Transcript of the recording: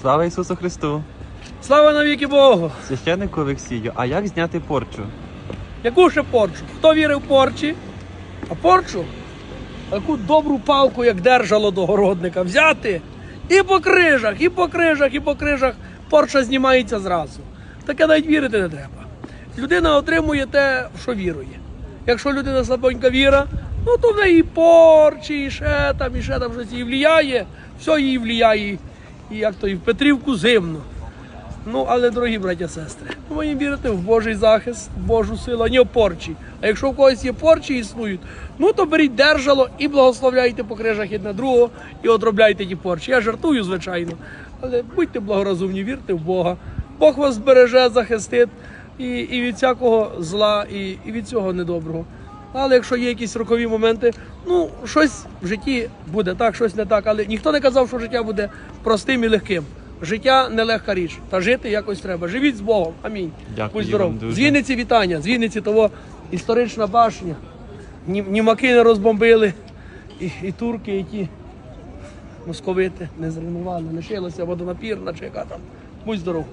Слава Ісусу Христу! Слава навіки Богу! Священнику Олексію, а як зняти порчу? Яку ще порчу? Хто вірив порчі? А порчу? Таку добру палку, як держало до городника, взяти і по крижах, і по крижах, і по крижах порча знімається зразу. Таке навіть вірити не треба. Людина отримує те, що вірує. Якщо людина слабонька віра, ну то в неї порчі, і ще там, і ще там щось їй вліяє, все їй вліяє, і як то і в Петрівку зимно. Ну, але, дорогі браття сестри, маємо вірити в Божий захист, в Божу силу, а не в порчі. А якщо в когось є порчі існують, ну то беріть держало і благословляйте по крижах одне другого і одробляйте ті порчі. Я жартую, звичайно. Але будьте благорозумні, вірте в Бога. Бог вас збереже, захистить і, і від всякого зла, і, і від цього недоброго. Але якщо є якісь рокові моменти, ну щось в житті буде так, щось не так. Але ніхто не казав, що життя буде простим і легким. Життя нелегка річ, та жити якось треба. Живіть з Богом. Амінь. Дякую Будь здоров. вам дуже. З Вінниці вітання. З Вінниці того історична башня. Ні, німаки не розбомбили, і, і турки, і ті московити не зруйнували. Лишилося водонапірна чи яка там. Будь здоров.